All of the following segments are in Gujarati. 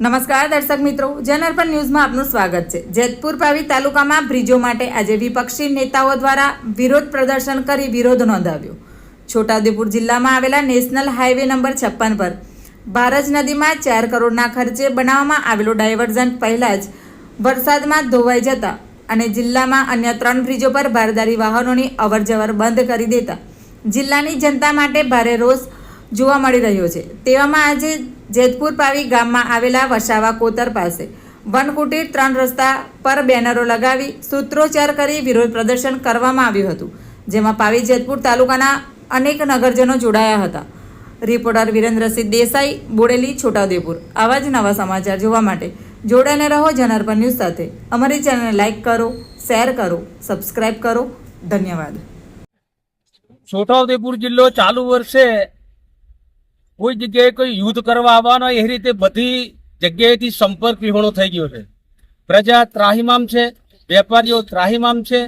નમસ્કાર દર્શક મિત્રો જનઅર્પણ ન્યૂઝમાં આપનું સ્વાગત છે. જેતપુર પાવી તાલુકામાં બ્રિજો માટે આજે વિપક્ષી નેતાઓ દ્વારા વિરોધ પ્રદર્શન કરી વિરોધ નોંધાવ્યો. છોટાઉદેપુર જિલ્લામાં આવેલા નેશનલ હાઈવે નંબર છપ્પન પર ભારજ નદીમાં ચાર કરોડના ખર્ચે બનાવવામાં આવેલો ડાયવર્ઝન પહેલાં જ વરસાદમાં ધોવાઈ જતા અને જિલ્લામાં અન્ય ત્રણ બ્રિજો પર ભારદારી વાહનોની અવરજવર બંધ કરી દેતા જિલ્લાની જનતા માટે ભારે રોષ જોવા મળી રહ્યો છે. તેવામાં આજે જેતપુર પાવી ગામમાં આવેલા વસાવા કોતર પાસે વનકુટીર ત્રણ રસ્તા પર બેનરો લગાવી સૂત્રોચ્ચાર કરી વિરોધ પ્રદર્શન કરવામાં આવ્યું હતું, જેમાં પાવી જેતપુર તાલુકાના અનેક નગરજનો જોડાયા હતા. રિપોર્ટર વિરેન્દ્રસિંહ દેસાઈ, બોડેલી, છોટાઉદેપુર. આવા જ નવા સમાચાર જોવા માટે જોડાઈને રહો જનાર્પણ ન્યૂઝ સાથે. અમારી ચેનલને લાઇક કરો, શેર કરો, સબસ્ક્રાઇબ કરો. ધન્યવાદ. છોટાઉદેપુર જિલ્લો ચાલુ વર્ષે કોઈ જગ્યાએ કોઈ યુદ્ધ કરવા આવવાનો એ રીતે બધી જગ્યાએથી સંપર્ક વિહોણો થઈ ગયો છે. પ્રજા ત્રાહીમામ છે, વેપારીઓ ત્રાહીમામ છે,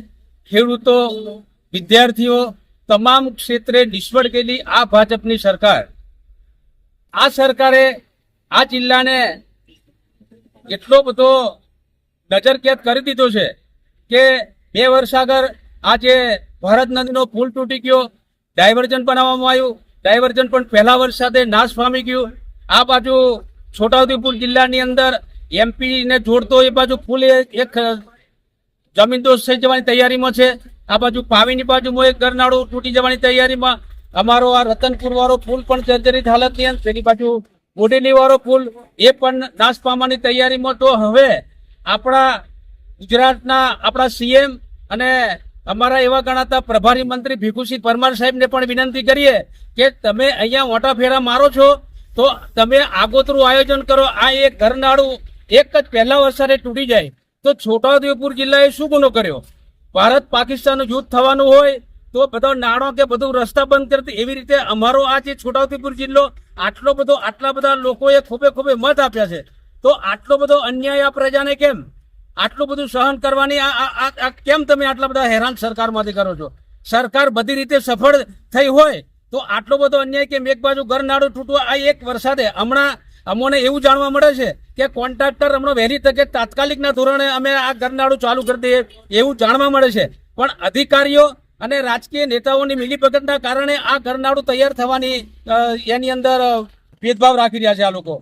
ખેડૂતો, વિદ્યાર્થીઓ, તમામ ક્ષેત્રે નિષ્ફળ ગયેલી આ ભાજપની સરકાર. આ સરકારે આ જિલ્લાને એટલો બધો નજરકેદ કરી દીધો છે કે બે વર્ષ આગળ આ જે ભારત નદીનો પુલ તૂટી ગયો ડાયવર્ઝન બનાવવામાં આવ્યું ડાયવર્ઝન પણ પહેલા વરસાદે નાશ પામી ગયું. આ બાજુ છોટાઉદેપુર જિલ્લાની અંદર એમપીને જોડતો એ બાજુ ફૂલ એક જમીનદોસ્ત થઈ જવાની તૈયારીમાં છે. આ બાજુ પાવીની બાજુમાં એક ગરનાળું તૂટી જવાની તૈયારીમાં અમારો આ રતનપુર વાળો પુલ પણ જર્જરિત હાલતની અંદર. તેની બાજુ બોડેલી વાળો પુલ એ પણ નાશ પામવાની તૈયારીમાં તો હવે આપણા ગુજરાતના આપણા સીએમ અને અમારા એવા ગણાતા પ્રભારી મંત્રી ભીખુસિંહ પરમાર સાહેબને પણ વિનંતી કરીએ કે તમે અહીંયા મોટા ફેરા મારો છો, તો તમે આગોતરું આયોજન કરો. આ એક ઘરનાળું એક જ પહેલા વરસાદે તૂટી જાય. તો છોટાઉદેપુર જિલ્લાએ શું ગુનો કર્યો? ભારત પાકિસ્તાનનું યુદ્ધ થવાનું હોય, તો બધો નાણો કે બધું રસ્તા બંધ કરતી એવી રીતે અમારો આ જે છોટાઉદેપુર જિલ્લો, આટલો બધો, આટલા બધા લોકોએ ખૂબે ખૂબે મત આપ્યા છે. તો આટલો બધો અન્યાય આ પ્રજાને કેમ? આટલું બધું સહન કરવાની આ કેમ તમે આટલા બધા હેરાન સરકારમાંથી કરો છો? સરકાર બધી રીતે સફળ થઈ હોય તો આટલો બધો અન્યાય કેમ એક બાજુ ઘરનાળું તૂટવા આ એક વરસાદે હમણાં અમોને એવું જાણવા મળે છે કે કોન્ટ્રાક્ટર હમણાં વહેલી તકે તાત્કાલિકના ધોરણે અમે આ ઘરનાળું ચાલુ કરી દઈએ એવું જાણવા મળે છે. પણ અધિકારીઓ અને રાજકીય નેતાઓની મિલીભગતના કારણે આ ઘરનાળું તૈયાર થવાની એની અંદર ભેદભાવ રાખી રહ્યા છે આ લોકો.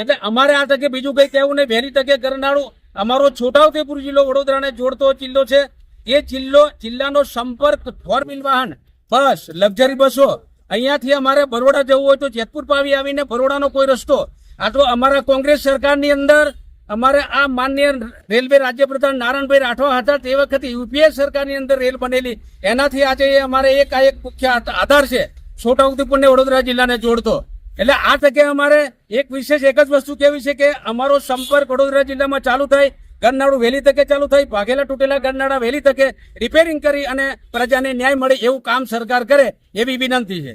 એટલે અમારે આ તકે બીજું કંઈ કહેવું નહીં. વહેલી તકે કરનારું અમારો છોટાઉદેપુર જિલ્લો વડોદરાને જોડતો જિલ્લો છે. એ જિલ્લો, જિલ્લાનો સંપર્ક ફોર વ્હીલ વાહન, બસ, લક્ઝરી બસો, અહીંયાથી અમારે બરોડા જવું હોય તો જેતપુર પાવી આવીને બરોડાનો કોઈ રસ્તો. આ તો અમારા કોંગ્રેસ સરકારની અંદર અમારે આ માન્ય રેલવે રાજ્યપ્રધાન નારાયણભાઈ રાઠવા હતા તે વખતે યુપીએ સરકારની અંદર રેલ બનેલી. એનાથી આજે અમારે એક આ એક મુખ્ય આધાર છે. છોટાઉદેપુર ને વડોદરા જિલ્લાને જોડતો. એટલે આ તકે અમારે એક વિશેષ એક જ વસ્તુ કેવી છે કે અમારો સંપર્ક વડોદરા જિલ્લામાં ચાલુ થાય ગરનાળું વહેલી તકે ચાલુ થાય ભાગેલા તૂટેલા ગરનાળા વહેલી તકે રિપેરિંગ કરી અને પ્રજાને ન્યાય મળે એવું કામ સરકાર કરે એવી વિનંતી છે.